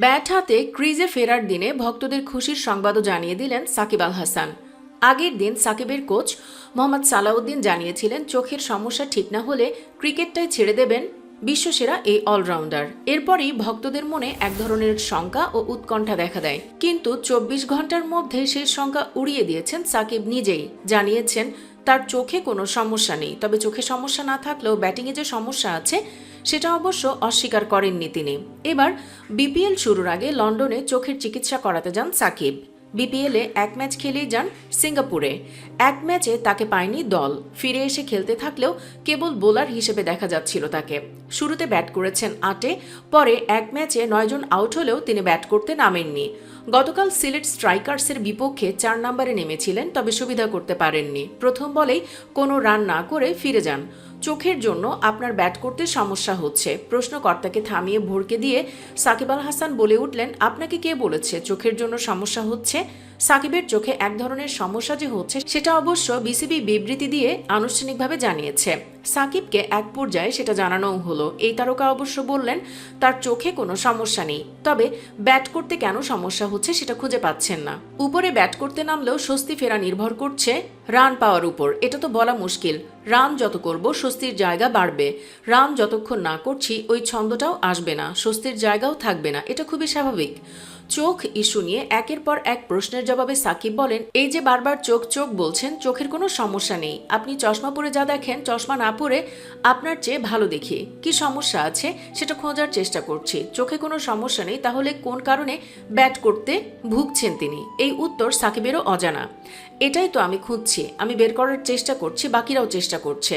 Bat হাতে ক্রিজে ফেরার দিনে ভক্তদের খুশির সংবাদও জানিয়ে দিলেন সাকিব আল হাসান। আগের দিন সাকিবের কোচ মোহাম্মদ সালাউদ্দিন জানিয়েছিলেন, চোখের সমস্যা ঠিক না হলে ক্রিকেটটাই ছেড়ে দেবেন বিশ্বসেরা এই অলরাউন্ডার। এরপরই ভক্তদের মনে এক ধরনের শঙ্কা ও উৎকণ্ঠা দেখা দেয়। কিন্তু চব্বিশ ঘণ্টার মধ্যে সেই শঙ্কা উড়িয়ে দিয়েছেন সাকিব নিজেই। জানিয়েছেন, তার চোখে কোনো সমস্যা নেই। তবে চোখে সমস্যা না থাকলেও ব্যাটিংয়ে যে সমস্যা আছে সেটা অবশ্য অস্বীকার করেননি তিনি। এবার বিপিএল শুরুর আগে লন্ডনে চোখের চিকিৎসা করাতে যান সাকিব। বিপিএলে এক ম্যাচ খেলেই যান সিঙ্গাপুরে। এক ম্যাচে তাকে পায়নি দল। ফিরে এসে খেলতে থাকলেও কেবল বোলার হিসেবে দেখা যাচ্ছিল তাকে। শুরুতে ব্যাট করেছেন আটে, পরে এক ম্যাচে নয়জন আউট হলেও তিনি ব্যাট করতে নামেননি। গতকাল সিলেট স্ট্রাইকার্সের বিপক্ষে চার নম্বরে নেমেছিলেন, তবে সুবিধা করতে পারেননি। প্রথম বলেই কোনো রান না করে ফিরে যান। চোখের জন্য আপনার ব্যাট করতে সমস্যা হচ্ছে। প্রশ্নকর্তাকে থামিয়ে ভরকে দিয়ে সাকিব আল হাসান বলে উঠলেন, আপনাকে কে বলেছে চোখের জন্য সমস্যা হচ্ছে? সাকিবের চোখে এক ধরনের সমস্যা যে হচ্ছে সেটা অবশ্য বিসিবি বিবৃতি দিয়ে আনুষ্ঠানিকভাবে জানিয়েছে। সাকিবকে এক পর্যায়ে সেটা জানানোও হলো। এই তারকা অবশ্য বললেন, তার চোখে কোনো সমস্যা নেই। তবে ব্যাট করতে কেন সমস্যা হচ্ছে সেটা খুঁজে পাচ্ছেন না। উপরে ব্যাট করতে নামলেও স্বস্তি ফেরা নির্ভর করছে রান পাওয়ার উপর। এটা তো বলা মুশকিল। রান যত করব, স্বস্তির জায়গা বাড়বে। রান যতক্ষণ না করছি, ওই ছন্দটাও আসবে না। স্বস্তির জায়গাও থাকবে না। এটা খুবই স্বাভাবিক। চোখ ইস্যু নিয়ে একের পর এক প্রশ্নের জবাবে সাকিব বলেন, এই যে বারবার চোখ চোখ বলছেন, চোখের কোনো সমস্যা নেই। আপনি চশমা পরে যা দেখেন, চশমা না পরে আপনার চেয়ে ভালো দেখি। কি সমস্যা আছে? সেটা খোঁজার চেষ্টা করছি। চোখে কোনো সমস্যা নেই, তাহলে কোন কারণে ব্যাট করতে ভুগছেন তিনি? এই উত্তর সাকিবেরও অজানা। এটাই তো আমি খুঁজছি। আমি বের করার চেষ্টা করছি, বাকিরাও চেষ্টা করছে।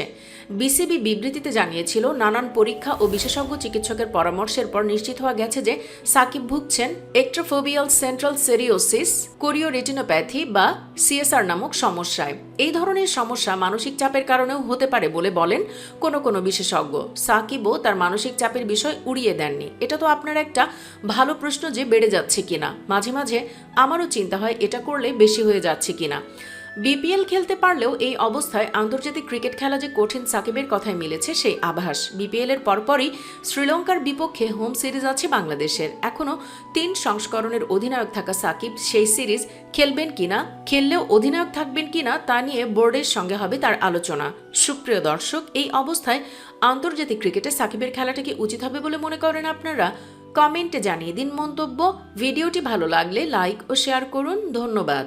বিসিবি বিবৃতিতে জানিয়েছিল, নানান পরীক্ষা ও বিশেষজ্ঞ চিকিৎসকের পরামর্শের পর নিশ্চিত হওয়া গেছে যে সাকিব ভুগছেন একট্রোফোবিয়াল সেন্ট্রাল সেরিওসিস, কোরিও রেটিনোপ্যাথি বা সিএসআর নামক সমস্যায়। এই ধরনের সমস্যা মানসিক চাপের কারণেও হতে পারে বলে বলেন কোনো কোনো বিশেষজ্ঞ। সাকিবও তার মানসিক চাপের বিষয় উড়িয়ে দেননি। এটা তো আপনার একটা ভালো প্রশ্ন যে বেড়ে যাচ্ছে কিনা। মাঝে মাঝে আমারও চিন্তা হয়, এটা করলে বেশি হয়ে যাচ্ছে কিনা। বিপিএল খেলতে পারলেও এই অবস্থায় আন্তর্জাতিক ক্রিকেট খেলা যে কঠিন সাকিবের কথায় মিলেছে সেই আভাস। বিপিএল এর পরপরই শ্রীলঙ্কার বিপক্ষে হোম সিরিজ আছে বাংলাদেশের। এখনও তিন সংস্করণের অধিনায়ক থাকা সাকিব সেই সিরিজ খেলবেন কিনা, খেললেও অধিনায়ক থাকবেন কিনা তা নিয়ে বোর্ডের সঙ্গে হবে তার আলোচনা। সুপ্রিয় দর্শক, এই অবস্থায় আন্তর্জাতিক ক্রিকেটে সাকিবের খেলাটা কি উচিত হবে বলে মনে করেন আপনারা? কমেন্টে জানিয়ে দিন মন্তব্য। ভিডিওটি ভালো লাগলে লাইক ও শেয়ার করুন। ধন্যবাদ।